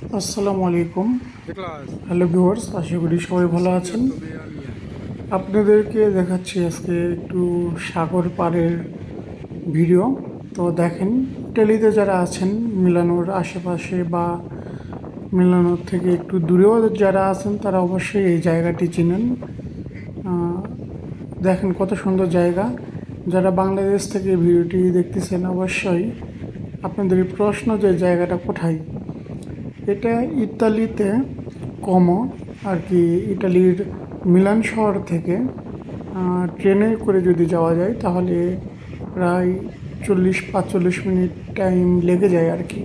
আসসালামু আলাইকুম। Hello viewers আশা করি সবাই ভালো আছেন। আপনাদেরকে দেখাচ্ছি আজকে একটু সাগর পাড়ের ভিডিও। তো দেখেন টেলিতে যারা আছেন মিলানোর আশেপাশে বা মিলানোর থেকে একটু দূরেও যারা আছেন তারা অবশ্যই এই জায়গাটি চিনেন। দেখেন কত সুন্দর জায়গা। যারা বাংলাদেশ থেকে ভিডিওটি দেখতেছেন অবশ্যই আপনাদের প্রশ্ন যে জায়গাটা কোথায় এটা ইতালিতে কমো আর কি ইটালির মিলান শহর থেকে ট্রেনে করে যদি যাওয়া যায়, তাহলে প্রায় চল্লিশ পাঁচচল্লিশ মিনিট টাইম লেগে যায় আর কি।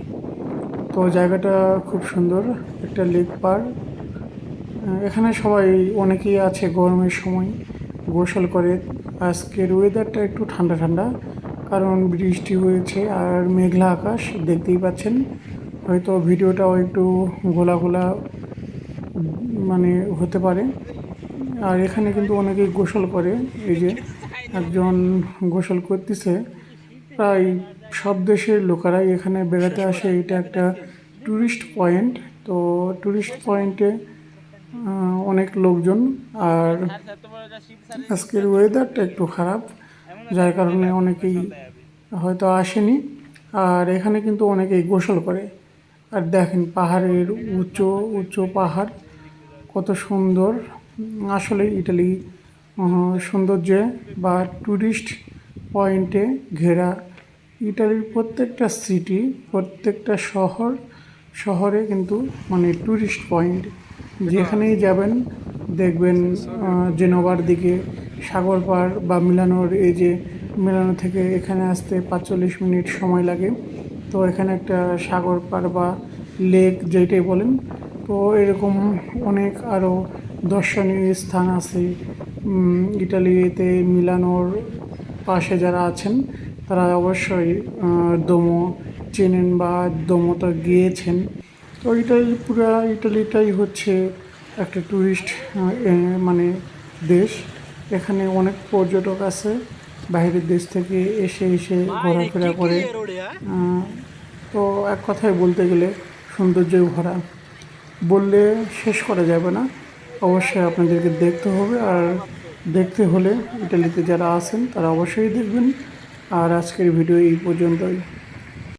তো জায়গাটা খুব সুন্দর, একটা লেক পার। এখানে সবাই, অনেকেই আছে গরমের সময়, গোসল করে। আজকের ওয়েদারটা একটু ঠান্ডা ঠান্ডা, কারণ বৃষ্টি হয়েছে আর মেঘলা আকাশ, দেখতেই পাচ্ছেন। হয়তো ভিডিওটাও একটু গোলা গোলা মানে হতে পারে। আর এখানে কিন্তু অনেকেই গোসল করে। এই যে একজন গোসল করতেছে, প্রায় সব দেশের লোকেরাই এখানে বেড়াতে আসে। এটা একটা ট্যুরিস্ট পয়েন্ট তো ট্যুরিস্ট পয়েন্টে অনেক লোকজন। আর আজকের ওয়েদারটা একটু খারাপ, যার কারণে অনেকেই হয়তো আসেনি। আর এখানে কিন্তু অনেকেই গোসল করে। আর দেখেন পাহাড়ের উঁচু উঁচু পাহাড় কত সুন্দর। আসলে ইটালি সৌন্দর্যে বা ট্যুরিস্ট পয়েন্টে ঘেরা ইটালির প্রত্যেকটা সিটি প্রত্যেকটা শহর শহরে কিন্তু মানে ট্যুরিস্ট পয়েন্ট যেখানেই যাবেন দেখবেন আহ, জেনোবার দিকে সাগর পাড় বা মিলানোর এই যে মিলানো থেকে এখানে আসতে পাঁচচল্লিশ মিনিট সময় লাগে। তো এখানে একটা সাগর পাড় বা লেক যেটাই বলেন তো এরকম অনেক আরও দর্শনীয় স্থান আছে। ইটালিতে মিলানোর পাশে যারা আছেন তারা অবশ্যই দোমো চেনেন বা দোমোতে গিয়েছেন। তো এটাই পুরা ইটালিটাই হচ্ছে একটা ট্যুরিস্ট মানে দেশ। এখানে অনেক পর্যটক আছে বাইরের দেশ থেকে এসে এসে ঘোরাফেরা করে। তো এক কথায় বলতে গেলে সৌন্দর্যে ভরা। বললে শেষ করা যাবে না। অবশ্যই আপনাদেরকে দেখতে হবে আর দেখতে হলে ইটালিতে যারা আছেন তারা অবশ্যই দেখবেন। আর আজকের ভিডিও এই পর্যন্তই।